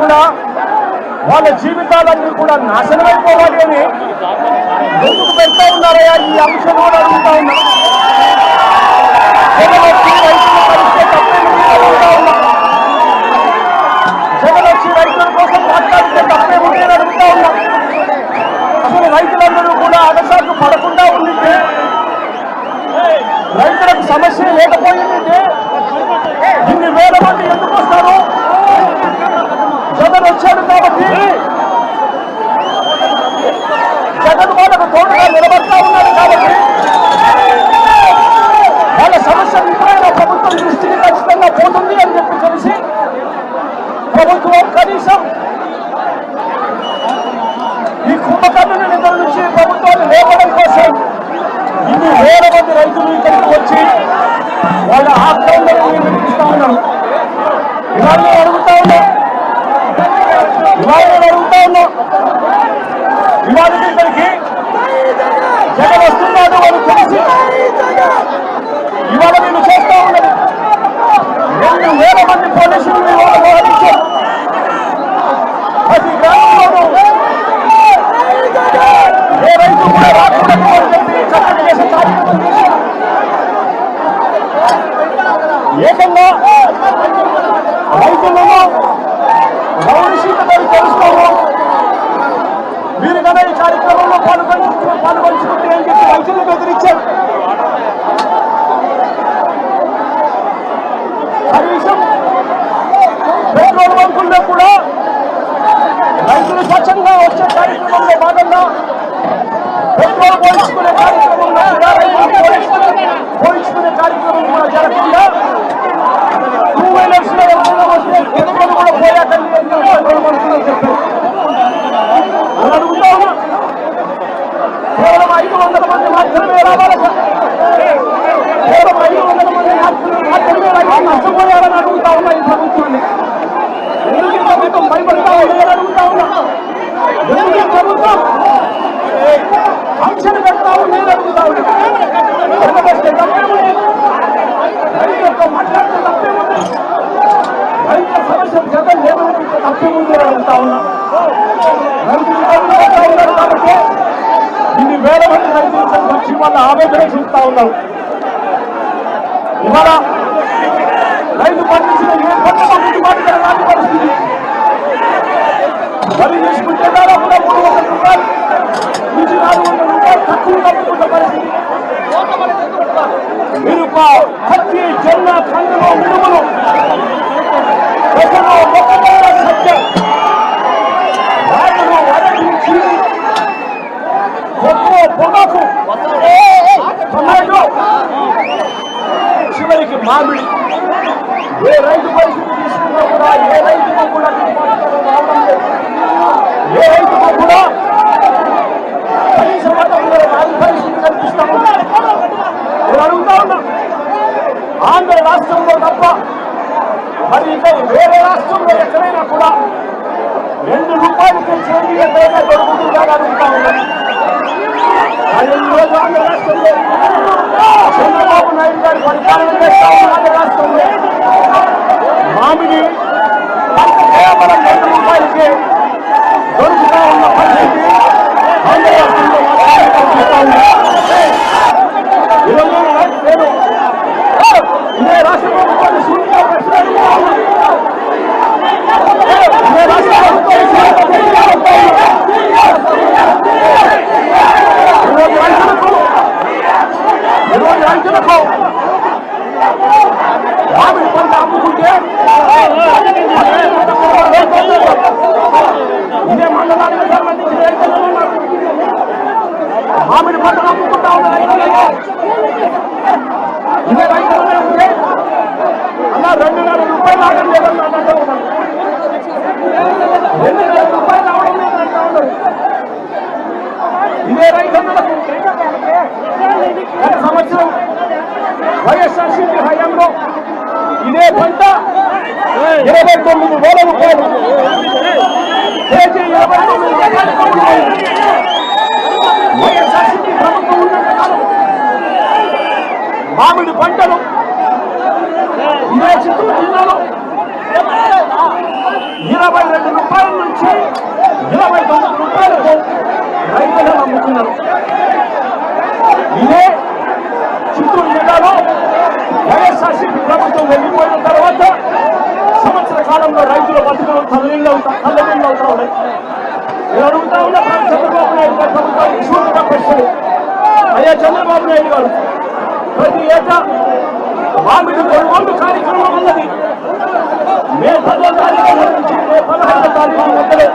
కూడా వాళ్ళ జీవితాలన్నీ కూడా నాశనమైపోవాలి అని ఎందుకు పెడతా ఉన్నారయ్యా? ఈ అంశం కూడా అడుగుతా ఉన్నా. జగన్ వచ్చి రైతులు కలిస్తే ఉన్నా. జగన్ రైతుల కోసం మాట్లాడితే తప్పేమిటి అని అడుగుతా ఉన్నా. అసలు రైతులందరూ కూడా అగసాకు పడకుండా ఉండింది రైతులకు సమస్య లేకపోయింది ఇన్ని వేల మంది ఎందుకు వస్తారు జగన్ వచ్చాడు కాబట్టి జగన్ వాళ్ళకు తోడుగా నిలబడతా ఉన్నారు కాబట్టి వాళ్ళ సమస్య ఎప్పుడైనా ప్రభుత్వం దృష్టికి ఖచ్చితంగా పోతుంది అని చెప్పి తెలిసి ప్రభుత్వం కనీసం ఈ కుంభకర్ణుని నిధుల నుంచి ప్రభుత్వాన్ని లేపడం కోసం ఇన్ని వేల మంది రైతులు ఇక్కడికి వచ్చి వాళ్ళ ఆక్రమణను వినిపిస్తా ఉన్నారు. ఇవాళ అడుగుతా ఉన్నాం ఇవాళ అడుగుతా ఉన్నాం ఇవాళ ఇక్కడికి జగన్ వస్తున్నాడు అని తెలిసి ఇవాళ నేను చేస్తా ఉన్నది రెండు వేల మంది పోలీసులు పెట్రోల్ బంకుల్లో కూడా రైతులు స్వచ్ఛంగా వచ్చే కార్యక్రమంలో భాగంగా పెట్రోల్ పోయించుకునే కార్యక్రమంలో కూడా రైతులు పోయించుకునే పోయించుకునే కార్యక్రమం కూడా జరగకుండా టూ వీలర్స్ లో ఎవరైనా వస్తే పెట్రోల్ కూడా పోయాకండి అని చెప్పి పెట్రోల్ బంకులో చెప్పారు నష్టపోయారని ఉన్నా ఈ ప్రభుత్వాన్ని ఎందుకు ప్రభుత్వం భయపడతా అడుగుతా ఉన్నా? ఎందుకు ప్రభుత్వం ఆంక్షలు పెడతా అడుగుతా ఉన్నా? తప్పేముంది? రైతులతో మాట్లాడితే తప్పేముంది? రైతుల సమస్య తప్పేముంది అని అడుగుతా ఉన్నా? రైతులు ఉన్నారు కాబట్టి ఇన్ని వేల మంది రైతులు వచ్చి వాళ్ళ ఆవేదన చూస్తా ఉన్నారు. ఇవాళ రైతు పండించిన ఏ పంట గిట్టుబాటు ధర రాని పరిస్థితి వరి తీసుకుంటే దాదాపుగా మూడు రైతు పరిస్థితి తీసుకున్నా కూడా ఏ రైతుకు కూడా రావడం లేదు. ఏ రైతుకు కూడా కనీస మద్దతు ధర పరిస్థితి కనిపిస్తా ఉంది నేను అడుగుతా ఉన్నా ఆంధ్ర రాష్ట్రంలో తప్ప మరి ఇంకా వేరే రాష్ట్రంలో ఎక్కడైనా కూడా రెండు రూపాయలకి చేతి పేద దొరుకుతుందా అని అడుగుతా ఉన్నాను ఆంధ్ర రాష్ట్రంలో చంద్రబాబు నాయుడు గారి పరిపాలన చేస్తా ఉన్న ఆంధ్ర రాష్ట్రంలో. మామిడి పంట కేవలం రెండు రూపాయలకి దొరుకుతా ఉన్న పరిస్థితి ఆంధ్ర రాష్ట్రంలో మాత్రమే కనిపిస్తా ఉంది. ఈరోజు నేను ఇదే రాష్ట్ర ప్రభుత్వాన్ని సూటిగా ప్రశ్న అడుగుతా ఉన్నాను. ఇదే రాష్ట్ర ప్రభుత్వాన్ని సూటిగా ప్రశ్న అడుగుతా ఉన్నాను. ఈరోజు రైతులకు ఈరోజు రైతులకు మామిడి పంట అమ్ముకుంటే ఇదే మండలానికి సంబంధించి రైతులు ఉన్నారు. మామిడి పంటను అమ్ముకుంటా ఉన్న రైతులు ఇదే రైతులు ఉంటే అలా రెండున్నర రూపాయలు ఆగడం లేదని అంటూ ఉన్నారు రెండున్నర రూపాయలు రావడం లేదని అంటూ ఉన్నారు ఇదే రైతన్నలకు గత సంవత్సరం వైఎస్ఆర్సీపీ హయాంలో ఇదే పంట. ఇరవై తొమ్మిది వేల రూపాయలు. కేజీ ఇరవై తొమ్మిది రూపాయలు. మామిడి పంటలు. ఇదే చిత్తూరు జిల్లాలో ఇరవై రెండు రూపాయల నుంచి ఇరవై తొమ్మిది రూపాయలకు రైతులను అమ్ముతున్నారు ఇదే చిత్తూరు జిల్లాలో వైఎస్ఆర్సీపీ ప్రభుత్వం వెళ్ళిపోయిన తర్వాత సంవత్సర కాలంలో రైతుల బతుకులు తల్లిళ్ళు తల్లిళ్ళు అవుతా ఉన్నాయి నేను అడుగుతా ఉన్నా చంద్రబాబు నాయుడు గారి ప్రభుత్వానికి సూటిగా ప్రశ్నలు అయ్యా చంద్రబాబు నాయుడు గారు ప్రతి ఏటా మామిడి కొనుగోలు కార్యక్రమం ఉన్నది మే పదో తారీఖు నుంచి మే పదహారో తారీఖు మొదలు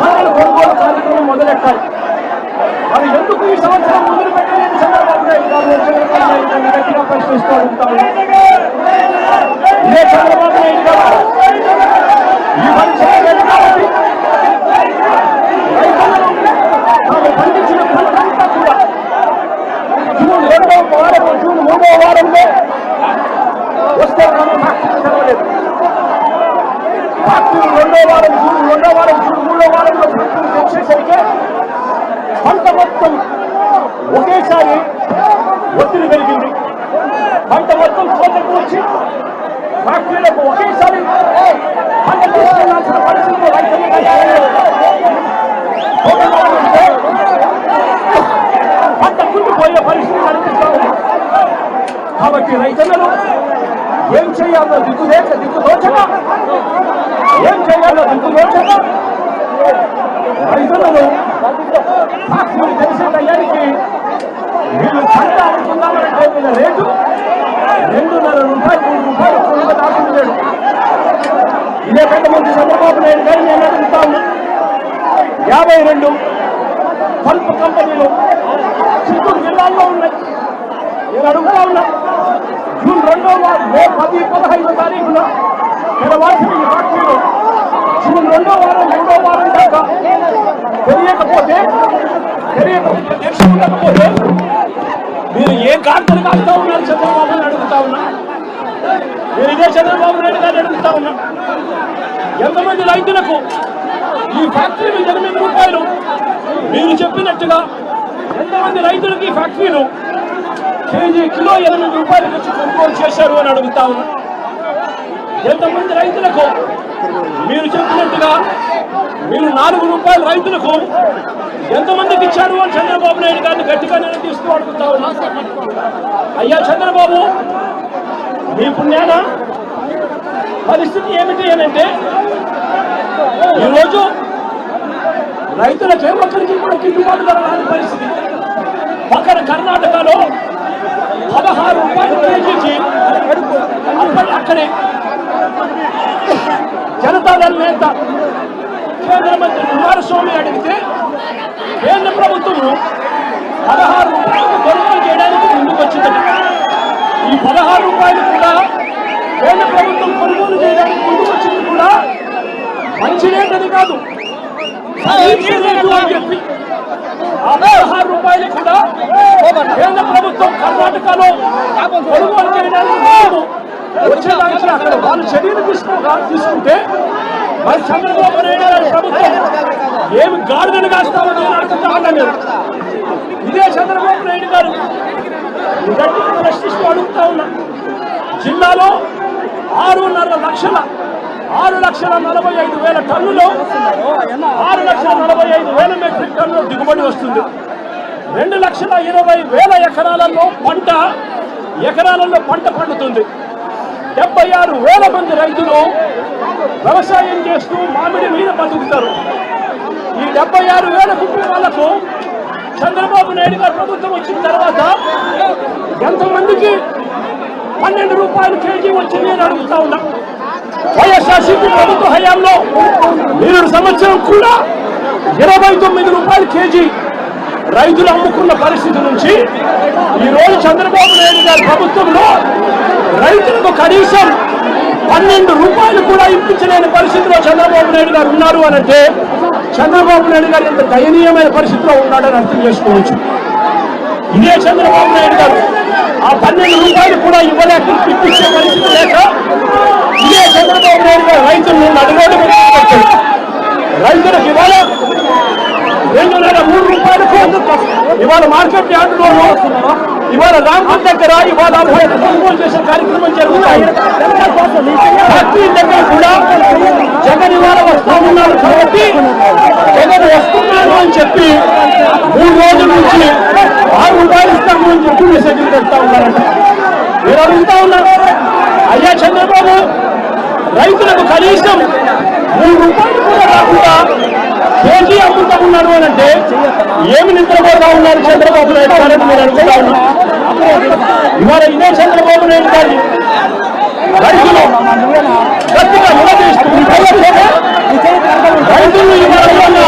పంటల కొనుగోలు కార్యక్రమం మొదలెట్టాలి మరి ఎందుకు ఈ సంవత్సరం మొదలు పెట్టలేదు చంద్రబాబు నాయుడు గారు చంద్రబాబు నాయుడు గారిని గట్టిగా ప్రశ్నిస్తూ ఉంటాము ఇదే చంద్రబాబు నాయుడు గారు ఈ పని చేయలేదు కాబట్టి రైతులను తాము పండించిన పంటంతా కూడా జూన్ రెండవ వారం జూన్ మూడవ వారంలో వస్తే మనం ఫ్యాక్టరీ తెరవలేదు ఫ్యాక్టరీ రెండో వారం జూన్ రెండో వారం జూన్ మూడో వారంలో ఫ్యాక్టరీ తెచ్చేసరికి పంట మొత్తం ఒకేసారి ఒత్తిడి పెరిగింది పంట మొత్తం కోతకు వచ్చి ఫ్యాక్టరీలకు ఒకేసారి పంట తీసుకెళ్ళాల్సిన పరిస్థితులు రైతులు పంట కుండిపోయే పరిస్థితి కనిపిస్తా కాబట్టి రైతులను ఏం చేయాలో దిక్కులేక దిక్కుదోచక ఏం చేయాలో దిక్కుదోచక రైతులను ఫ్యాక్టరీ తెలిసిన టయానికి వీళ్ళు పంట అమ్ముకుందామంటే వీళ్ళ రేటు రెండున్నర రూపాయలు మూడు రూపాయలు కొనుగోలు దాచుకున్నాడు ఇదే పెద్ద మంది చంద్రబాబు నాయుడు గారు నేను అడుగుతా ఉన్నా యాభై రెండు పల్ప్ కంపెనీలు చిత్తూరు జిల్లాల్లో ఉన్నాయి. నేను అడుగుతా ఉన్నా జూన్ రెండో మే పది పదహైదు తారీఖున తెరవాల్సిన ఈ ఫ్యాక్టరీలు జూన్ రెండో వారం మూడో వారం దాకా తెలియకపోతే తెలియకపోతే దీక్ష మీరు ఏం కార్తలు కాస్తా ఉన్నారు? చంద్రబాబు నాయుడు అడుగుతా ఉన్నా? మీరు ఇదే చంద్రబాబు నాయుడు గారిని అడుగుతా ఉన్నా? ఎంతమంది రైతులకు ఈ ఫ్యాక్టరీలు ఎనిమిది రూపాయలు? మీరు చెప్పినట్టుగా ఎంతమంది రైతులకు ఈ ఫ్యాక్టరీలు కేజీ కిలో ఎనిమిది రూపాయలకు వచ్చి కొనుగోలు చేశారు అని అడుగుతా ఉన్నా? ఎంతమంది రైతులకు మీరు చెప్పినట్టుగా మీరు నాలుగు రూపాయలు రైతులకు ఎంతమందికి ఇచ్చారు అని చంద్రబాబు నాయుడు గారిని గట్టిగా నిలదీస్తూ అడుగుతా ఉన్నా. అయ్యా చంద్రబాబు మీ పుణ్యాన పరిస్థితి ఏమిటి అంటే ఈరోజు రైతులకు ఏ ఒక్కరికి కూడా గిట్టుబాటు ధర రాని పరిస్థితి. పక్కన కర్ణాటకలో పదహారు రూపాయలు కేజీకి అక్కడే జనతాదళ నేత కేంద్ర మంత్రి కుమారస్వామి అడిగితే కేంద్ర ప్రభుత్వము పదహారు రూపాయలకు కొనుగోలు చేయడానికి ముందుకు వచ్చిందట. ఈ పదహారు రూపాయలు కూడా కేంద్ర ప్రభుత్వం కొనుగోలు చేయడానికి ముందుకు వచ్చింది కూడా మంచి రేటది కాదు అని చెప్పి ఆ పదహారు రూపాయలు కూడా కేంద్ర ప్రభుత్వం కర్ణాటకలో కొనుగోలు చేయడానికి వచ్చే దానికి అక్కడ వాళ్ళు చర్యలు తీసుకో తీసుకుంటే మరి చంద్రబాబు నాయుడు గారి ప్రభుత్వం ఏమి గాడిదలు కాస్తామని నేను అడుగుతా నేను ఇదే చంద్రబాబు నాయుడు గారు. గట్టిగా ప్రశ్నిస్తూ అడుగుతా ఉన్నా. జిల్లాలో ఆరున్నర లక్షల ఆరు లక్షల నలభై ఐదు వేల టన్నులు ఆరు లక్షల నలభై ఐదు వేల మెట్రిక్ టన్నులు దిగుబడి వస్తుంది. రెండు లక్షల ఇరవై వేల ఎకరాలలో పంట ఎకరాలలో పంట పండుతుంది. డెబ్బై ఆరు వేల మంది రైతులు వ్యవసాయం చేస్తూ మామిడి మీద బతుకుతారు ఈ డెబ్బై ఆరు వేల కుటుంబాలకు చంద్రబాబు నాయుడు గారు ప్రభుత్వం వచ్చిన తర్వాత ఎంతమందికి పన్నెండు రూపాయలు కేజీ వచ్చింది అని అడుగుతా ఉన్నా. వైఎస్ఆర్సీపీ ప్రభుత్వ హయాంలో మీరు సంవత్సరం కూడా ఇరవై తొమ్మిది రూపాయలు కేజీ రైతులు అమ్ముకున్న పరిస్థితి నుంచి ఈ రోజు చంద్రబాబు నాయుడు గారి ప్రభుత్వంలో రైతులకు కనీసం పన్నెండు రూపాయలు కూడా ఇప్పించలేని పరిస్థితిలో చంద్రబాబు నాయుడు గారు ఉన్నారు అని అంటే చంద్రబాబు నాయుడు గారు ఎంత దయనీయమైన పరిస్థితిలో ఉన్నాడని అర్థం చేసుకోవచ్చు. ఇదే చంద్రబాబు నాయుడు గారు ఆ పన్నెండు రూపాయలు కూడా ఇవ్వలేక ఇప్పించే పరిస్థితి లేక ఇదే చంద్రబాబు నాయుడు గారు రైతులు నడుగోడు రైతులకు ఇవాళ రెండున్నర మూడు రూపాయలకు ఇవాళ మార్కెట్ యార్డులో ఇవాళ రాంపూర్ దగ్గర ఇవాళ కొనుగోలు చేసే కార్యక్రమం జరుగుతాయి. ఫ్యాక్టరీ దగ్గర కూడా జగన్ ఇవాళ వస్తామన్నారు కాబట్టి జగన్ వస్తున్నాడు అని చెప్పి మూడు రోజుల నుంచి ఆరు రూపాయలు ఇస్తాము అని చెప్పి మెసేజ్లు పెడతా ఉన్నారంట మీరు అడుగుతా ఉన్నారు. అయ్యా చంద్రబాబు రైతులకు కనీసం ఈ రూపాయలు కూడా రాకుండా చేసి అమ్ముకుంటున్నాడు అని అంటే ఏమి నిద్రపోతా ఉన్నారు చంద్రబాబు నాయుడు గారు నేను అనుకుంటా ఉన్నా ఇవాళ ఇదే చంద్రబాబు నాయుడు గారి రైతులు గట్టిగా నిలదీస్తూ రైతులు ఇవాళ